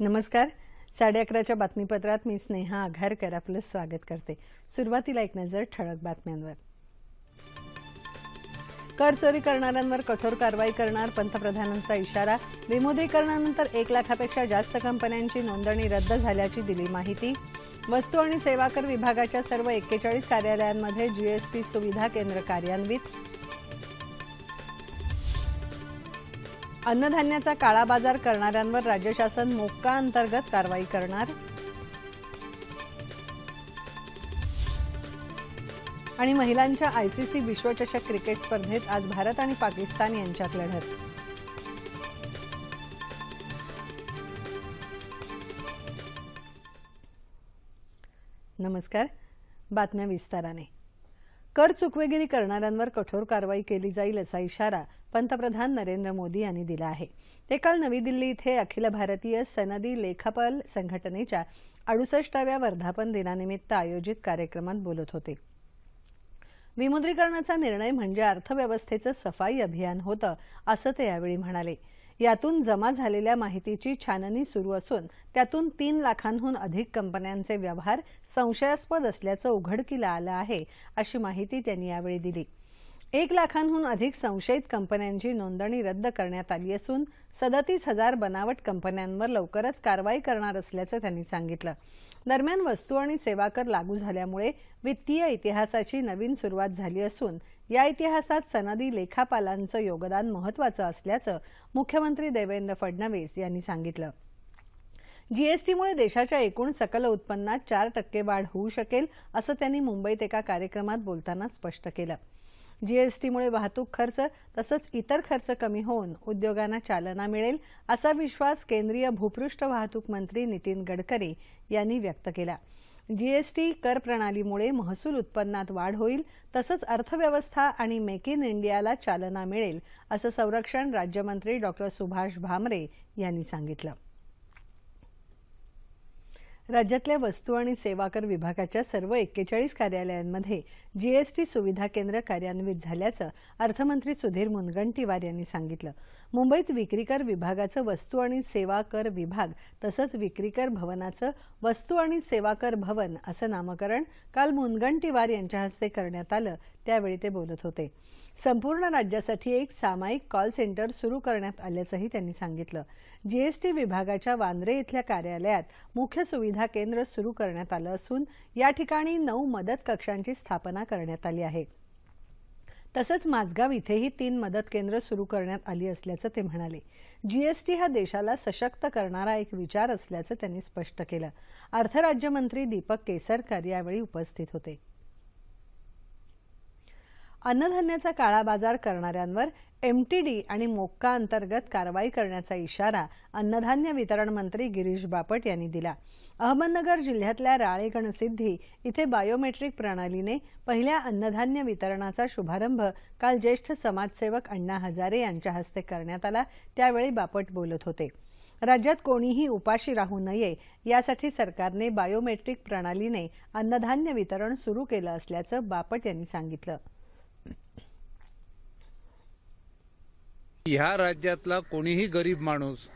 नमस्कार. साडे अकराच्या बातमीपत्रात मी स्नेहा आघारकर आपलं स्वागत करते. सुरुवातीला एक नजर ठळक बातम्यांवर. कर चोरी करणाऱ्यांवर कठोर कारवाई करणार पंतप्रधानांचा इशारा. विमुद्रीकरणानंतर एक लाखापेक्षा जास्त कंपन्यांची नोंदणी रद्द झाल्याची दिली माहिती. वस्तू आणि सेवा कर विभागाच्या सर्व एक्केचाळीस कार्यालयांमध्ये जीएसटी सुविधा केंद्र कार्यान्वित. अन्नधान्याचा काळा बाजार करणाऱ्यांवर राज्य शासन मोक्का अंतर्गत कारवाई करणार. आणि महिलांच्या आयसीसी विश्वचषक क्रिकेट स्पर्धेत आज भारत आणि पाकिस्तान यांच्यात लढत. नमस्कार. बातम्या विस्ताराने. कर चुकवेगिरी करणाऱ्यांवर कठोर कारवाई केली जाईल असा इशारा पंतप्रधान नरेंद्र मोदी यांनी दिला आहे. ते काल नवी दिल्ली इथे अखिल भारतीय सनदी लेखापाल संघटनेच्या अडुसष्टाव्या वर्धापन दिनानिमित्त आयोजित कार्यक्रमात बोलत होते. विमुद्रीकरणाचा निर्णय म्हणजे अर्थव्यवस्थेचं सफाई अभियान होतं असं ते यावेळी म्हणाले. यातून जमा झालेल्या माहितीची छाननी सुरू असून त्यातून तीन लाखांहून अधिक कंपन्यांचे व्यवहार संशयास्पद असल्याचं उघडकीला आलं आहे अशी माहिती त्यांनी यावेळी दिली. एक लाखांहून अधिक संशयित कंपन्यांची नोंदणी रद्द करण्यात आली असून सदतीस हजार बनावट कंपन्यांवर लवकरच कारवाई करणार असल्याचं त्यांनी सांगितलं. दरम्यान वस्तू आणि सेवा कर लागू झाल्यामुळे वित्तीय इतिहासाची नवीन सुरुवात झाली असून या इतिहासात सनदी लेखापालांचं योगदान महत्वाचं असल्याचं मुख्यमंत्री देवेंद्र फडणवीस यांनी सांगितलं. जीएसटीमुळे देशाच्या एकूण सकल उत्पन्नात चार टक्के वाढ होऊ शकेल असं त्यांनी मुंबईत एका कार्यक्रमात बोलताना स्पष्ट केलं. जीएसटीमुळे वाहतूक खर्च तसंच इतर खर्च कमी होऊन उद्योगांना चालना मिळेल असा विश्वास केंद्रीय भूपृष्ठ वाहतूक मंत्री नितीन गडकरी यांनी व्यक्त केला. जीएसटी कर प्रणालीमुळे महसूल उत्पन्नात वाढ होईल तसंच अर्थव्यवस्था आणि मेक इन इंडियाला चालना मिळेल असं संरक्षण राज्यमंत्री डॉ सुभाष भामरे यांनी सांगितलं. राज्यातल्या वस्तू आणि सेवा कर विभागाच्या सर्व एक्केचाळीस कार्यालयांमध्ये जीएसटी सुविधा केंद्र कार्यान्वित झाल्याचं अर्थमंत्री सुधीर मुनगंटीवार यांनी सांगितलं. मुंबईत विक्रीकर विभागाचं वस्तू आणि सेवा कर विभाग तसंच विक्रीकर भवनाचं वस्तू आणि सेवा कर भवन असं नामकरण काल मुनगंटीवार यांच्या हस्ते करण्यात आलं त्यावेळी ते बोलत होते. संपूर्ण राज्यासाठी एक सामायिक कॉल सेंटर सुरू करण्यात आल्याचंही त्यांनी सांगितलं. जीएसटी विभागाच्या वांद्रे इथल्या कार्यालयात मुख्य सुविधा केंद्र सुरू करण्यात आलं असून या ठिकाणी नऊ मदत कक्षांची स्थापना करण्यात आली आहे. तसंच माझगाव इथेही तीन मदत केंद्र सुरू करण्यात आली असल्याचं ते म्हणाले. जीएसटी हा देशाला सशक्त करणारा एक विचार असल्याचं त्यांनी स्पष्ट केलं. अर्थराज्यमंत्री दीपक केसरकर यावेळी उपस्थित होते. अन्नधान्याचा काळाबाजार करणाऱ्यांवर एमटीडी आणि मोक्का अंतर्गत कारवाई करण्याचा इशारा अन्नधान्य वितरण मंत्री गिरीश बापट यांनी दिला. अहमदनगर जिल्ह्यातल्या राळेगणसिद्धी इथे बायोमेट्रिक प्रणालीने पहिल्या अन्नधान्य वितरणाचा शुभारंभ काल ज्येष्ठ समाजसेवक अण्णा हजारे यांच्या हस्ते करण्यात आला त्यावेळी बापट बोलत होते. राज्यात कोणीही उपाशी राहू नये यासाठी सरकारने बायोमेट्रिक प्रणालीने अन्नधान्य वितरण सुरू केलं असल्याचं बापट यांनी सांगितलं. ह्या राज्यातला कोणीही गरीब माणूस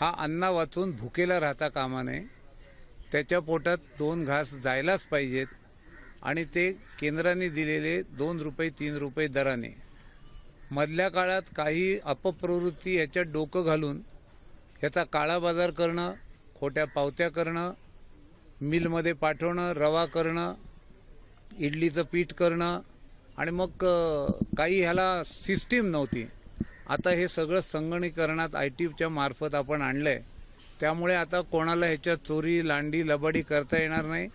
हा अन्ना वाचून भुकेला राहता कामा नये. त्याच्या पोटात दोन घास जायलाच पाहिजेत आणि ते केंद्राने दिलेले दोन रुपये तीन रुपये दराने. मधल्या काळात काही अपप्रवृत्ती याच्यात डोकं घालून याचा काळा बाजार करणं खोट्या पावत्या करणं मिलमध्ये पाठवणं रवा करणं इडलीचं पीठ करणं आणि मग काही ह्याला सिस्टीम नव्हती. आता हे सगळं संगणीकरणात आय टीच्या मार्फत आपण आणलंय. त्यामुळे आता कोणाला ह्याच्यात चोरी लांडी लबाडी करता येणार नाही.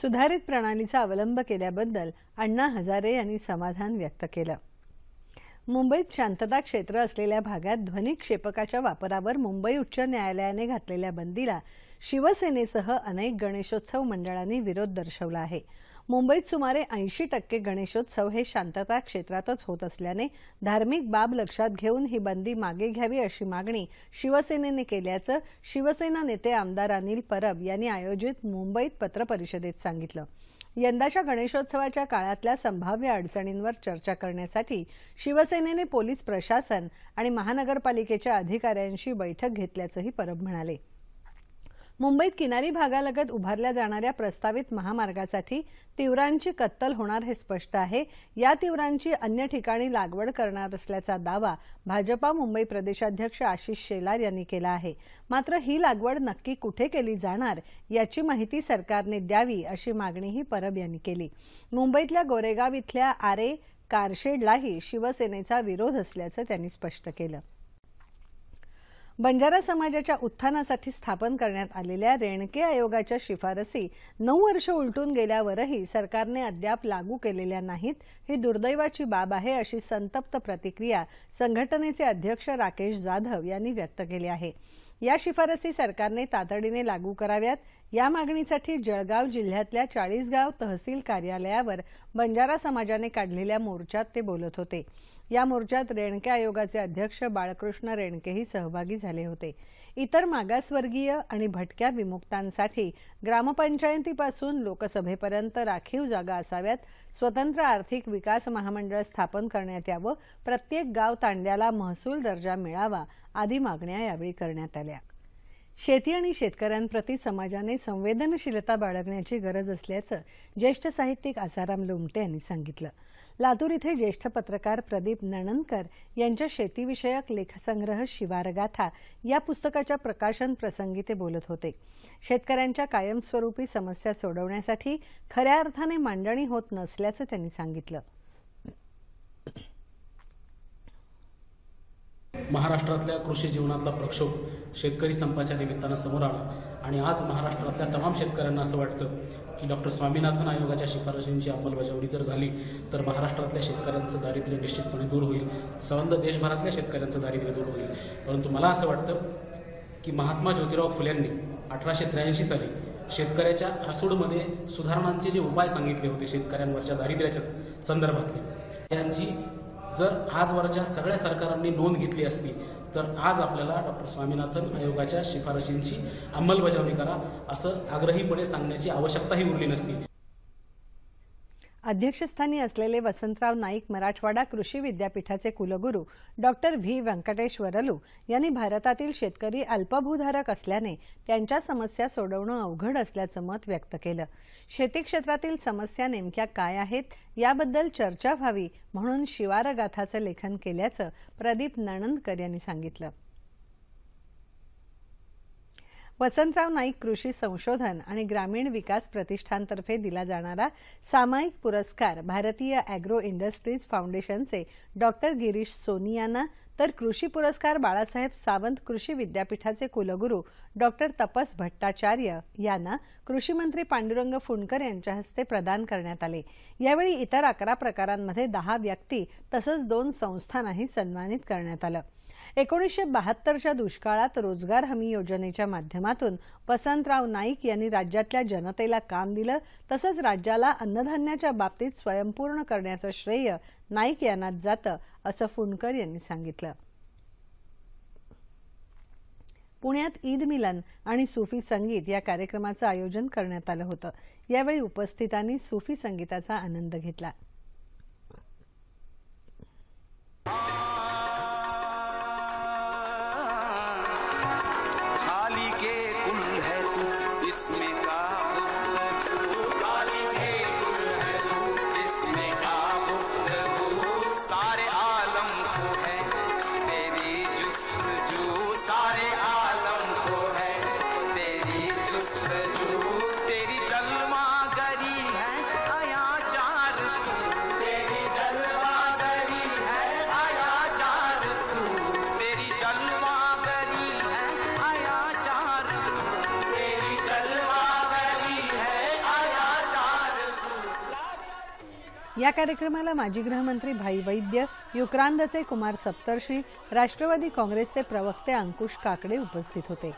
सुधारित प्रणालीचा अवलंब केल्याबद्दल अण्णा हजारे यांनी समाधान व्यक्त केलं. मुंबईत शांतता क्षेत्र असलेल्या भागात ध्वनी क्षेपकाच्या वापरावर मुंबई उच्च न्यायालयाने घातलेल्या बंदीला शिवसेनेसह अनेक गणेशोत्सव मंडळांनी विरोध दर्शवला आहे. मुंबईत सुमारे ऐंशी टक्के गणेशोत्सव हे शांतता क्षेत्रातच होत असल्याने धार्मिक बाब लक्षात घेऊन ही बंदी मागे घ्यावी अशी मागणी शिवसेनेने केल्याचं शिवसेना नेते आमदार अनिल परब यांनी आयोजित मुंबईत पत्रपरिषदेत सांगितलं. यंदाच्या गणेशोत्सवाच्या काळातल्या संभाव्य अडचणींवर चर्चा करण्यासाठी शिवसेनेने पोलीस प्रशासन आणि महानगरपालिकेच्या अधिकाऱ्यांशी बैठक घेतल्याचंही परब म्हणाले. मुंबईत किनारी भागालगत उभारल्या जाणाऱ्या प्रस्तावित महामार्गासाठी तीव्रांची कत्तल होणार हे स्पष्ट आहे. या तीव्रांची अन्य ठिकाणी लागवड करणार असल्याचा दावा भाजपा मुंबई प्रदेशाध्यक्ष आशिष शेलार यांनी केला आहे. मात्र ही लागवड नक्की कुठे केली जाणार याची माहिती सरकारने द्यावी अशी मागणीही परब यांनी केली. मुंबईतल्या गोरेगाव इथल्या आरे कारशेडलाही शिवसेनेचा विरोध असल्याचं त्यांनी स्पष्ट केलं. बंजारा समाजाच्या उत्थानासाठी स्थापन करण्यात आलेल्या रेणके आयोगाच्या शिफारसी नऊ वर्ष उलटून गेल्यावरही सरकारने अद्याप लागू केलेल्या नाहीत. ही दुर्दैवाची बाब आहे अशी संतप्त प्रतिक्रिया संघटनेचे अध्यक्ष राकेश जाधव यांनी व्यक्त केली आहे. या शिफारसी सरकारने तातडीने लागू कराव्यात. या मागणीसाठी जळगाव जिल्ह्यातल्या चाळीसगाव तहसील कार्यालयावर बंजारा समाजाने काढलेल्या मोर्चात ते बोलत होते. या मोर्चात रेणके आयोगाचे अध्यक्ष बाळकृष्ण रेणकेही सहभागी झाले होते. इतर मागासवर्गीय आणि भटक्या विमुक्तांसाठी ग्रामपंचायतीपासून लोकसभेपर्यंत राखीव जागा असाव्यात स्वतंत्र आर्थिक विकास महामंडळ स्थापन करण्यात यावं प्रत्येक गाव तांड्याला महसूल दर्जा मिळावा आदी मागण्या यावेळी करण्यात आल्या. शेती आणि शेतकऱ्यांप्रती समाजाने संवेदनशीलता बाळगण्याची गरज असल्याचं ज्येष्ठ साहित्यिक आसाराम लोमटे यांनी सांगितलं. लातूर इथे ज्येष्ठ पत्रकार प्रदीप नणनकर यांच्या शेतीविषयक लेखसंग्रह शिवारगाथा या पुस्तकाच्या प्रकाशन प्रसंगी ते बोलत होते. शेतकऱ्यांच्या कायमस्वरूपी समस्या सोडवण्यासाठी खऱ्या अर्थाने मांडणी होत नसल्याचं त्यांनी सांगितलं. महाराष्ट्रातल्या कृषी जीवनातला प्रक्षोभ शेतकरी संपाच्या निमित्तानं समोर आला. आणि आज महाराष्ट्रातल्या तमाम शेतकऱ्यांना असं वाटतं की डॉक्टर स्वामीनाथन आयोगाच्या शिफारशींची अंमलबजावणी जर झाली तर महाराष्ट्रातल्या शेतकऱ्यांचं दारिद्र्य निश्चितपणे दूर होईल. संबंध देशभरातल्या शेतकऱ्यांचं दारिद्र्य दूर होईल. परंतु मला असं वाटतं की महात्मा ज्योतिराव फुल्यांनी अठराशे त्र्याऐंशी साली शेतकऱ्याच्या आसूडमध्ये सुधारणांचे जे उपाय सांगितले होते शेतकऱ्यांवरच्या दारिद्र्याच्या संदर्भातले यांची जर आजवरच्या सगळ्या सरकारांनी नोंद घेतली असती तर आज आपल्याला डॉक्टर स्वामीनाथन आयोगाच्या शिफारशींची अंमलबजावणी करा असं आग्रहीपणे सांगण्याची आवश्यकताही उरली नसती. अध्यक्षस्थानी असलेले वसंतराव नाईक मराठवाडा कृषी विद्यापीठाचे कुलगुरू डॉक्टर व्ही व्यंकटेश्वरलू यांनी भारतातील शेतकरी अल्पभूधारक असल्याने त्यांच्या समस्या सोडवणं अवघड असल्याचं मत व्यक्त केलं. शेती क्षेत्रातील समस्या नेमक्या काय आहेत याबद्दल चर्चा व्हावी म्हणून शिवारगाथाचं लेखन केल्याचं प्रदीप नणंदकर यांनी सांगितलं. वसंतराव नाईक कृषी संशोधन आणि ग्रामीण विकास प्रतिष्ठानतर्फे दिला जाणारा सामायिक पुरस्कार भारतीय अॅग्रो इंडस्ट्रीज फाउंडेशनचे डॉक्टर गिरीश सोनी यांना तर कृषी पुरस्कार बाळासाहेब सावंत कृषी विद्यापीठाचे कुलगुरू डॉक्टर तपस भट्टाचार्य यांना कृषीमंत्री पांडुरंग फुंडकर यांच्या हस्ते प्रदान करण्यात आले. यावेळी इतर अकरा प्रकारांमध्ये दहा व्यक्ती तसंच दोन संस्थांनाही सन्मानित करण्यात आलं. एकोणीसशे बहात्तरच्या दुष्काळात रोजगार हमी योजनेच्या माध्यमातून वसंतराव नाईक यांनी राज्यातल्या जनतेला काम दिलं तसंच राज्याला अन्नधान्याच्या बाबतीत स्वयंपूर्ण करण्याचं श्रेय नाईक यांनाच जातं असं फुंडकर यांनी सांगितलं. पुण्यात ईद मिलन आणि सुफी संगीत या कार्यक्रमाचं आयोजन करण्यात आलं होतं. यावेळी उपस्थितांनी सुफी संगीताचा आनंद घेतला. या कार्यक्रमाला माजी गृहमंत्री भाई वैद्य युक्रांदचे कुमार सप्तर्षी राष्ट्रवादी काँग्रेसचे प्रवक्ते अंकुश काकडे उपस्थित होते.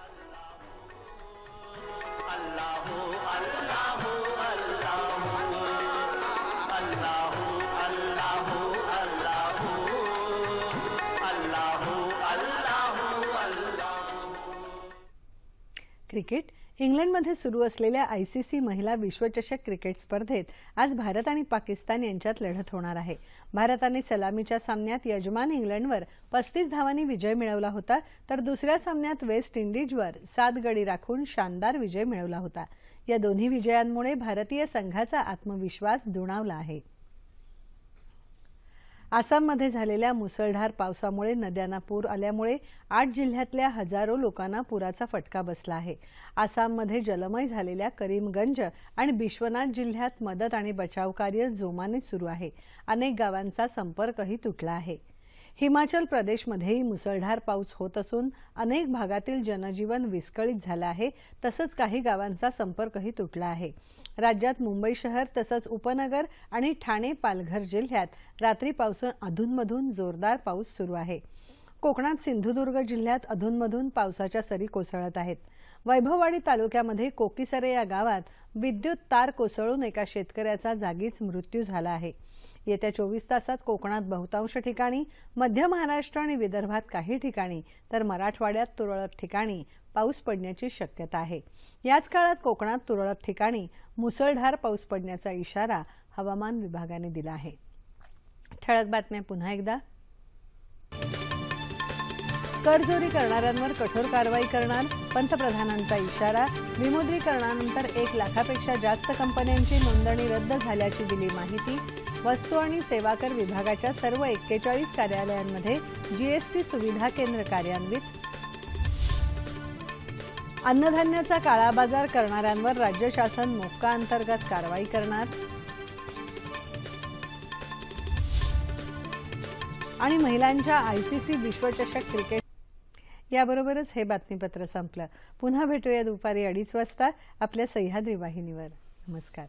क्रिकेट इंग्लंडमध्ये सुरू असलेल्या आयसीसी महिला विश्वचषक क्रिकेट स्पर्धेत आज भारत आणि पाकिस्तान यांच्यात लढत होणार आहे. भारताने सलामीच्या सामन्यात यजमान इंग्लंडवर पस्तीस धावांनी विजय मिळवला होता तर दुसऱ्या सामन्यात वेस्ट इंडिजवर सात गडी राखून शानदार विजय मिळवला होता. या दोन्ही विजयांमुळे भारतीय संघाचा आत्मविश्वास दुणावला आहे. आसाममध्ये झालेल्या मुसळधार पावसामुळे नद्यांना पूर आल्यामुळे आठ जिल्ह्यातल्या हजारो लोकांना पुराचा फटका बसला आहे. आसाममध्ये जलमय झालेल्या करीमगंज आणि बिश्वनाथ जिल्ह्यात मदत आणि बचाव कार्य जोमाने सुरू आहे. अनेक गावांचा संपर्कही तुटला आहे. हिमाचल प्रदेशमध्येही मुसळधार पाऊस होत असून अनेक भागातील जनजीवन विस्कळीत झालं आहे. तसंच काही गावांचा संपर्कही तुटला आहे. राज्यात मुंबई शहर तसंच उपनगर आणि ठाणे पालघर जिल्ह्यात रात्री रात्रीपासून अधूनमधून जोरदार पाऊस सुरू आहे. कोकणात सिंधुदुर्ग जिल्ह्यात अधूनमधून पावसाच्या सरी कोसळत आहेत. वैभववाडी तालुक्यामध्ये कोकीसरे या गावात विद्युत तार कोसळून एका शेतकऱ्याचा जागीच मृत्यू झाला आहे. येत्या चोवीस तासात कोकणात बहुतांश ठिकाणी मध्य महाराष्ट्र आणि विदर्भात काही ठिकाणी तर मराठवाड्यात तुरळक ठिकाणी पाऊस पडण्याची शक्यता आहे. याच काळात कोकणात तुरळक ठिकाणी मुसळधार पाऊस पडण्याचा इशारा हवामान विभागाने दिला आहे. ठळक बातम्या पुन्हा एकदा. करचोरी करणाऱ्यांवर कठोर कारवाई करणार पंतप्रधानांचा इशारा विमुद्रीकरणानंतर एक लाखापेक्षा जास्त कंपन्यांची नोंदणी रद्द झाल्याची दिली माहिती वस्तू आणि सेवा कर विभागाच्या सर्व एक्केचाळीस कार्यालयांमध्ये जीएसटी सुविधा केंद्र कार्यान्वित. अन्नधान्याचा काळाबाजार करणाऱ्यांवर राज्य शासन मोक्का अंतर्गत कारवाई करणार. आणि महिलांच्या आयसीसी विश्वचषक क्रिकेट. याबरोबरच हे बातमीपत्र संपलं. पुन्हा भेटूया दुपारी अडीच वाजता आपल्या सह्याद्री वाहिनीवर. नमस्कार.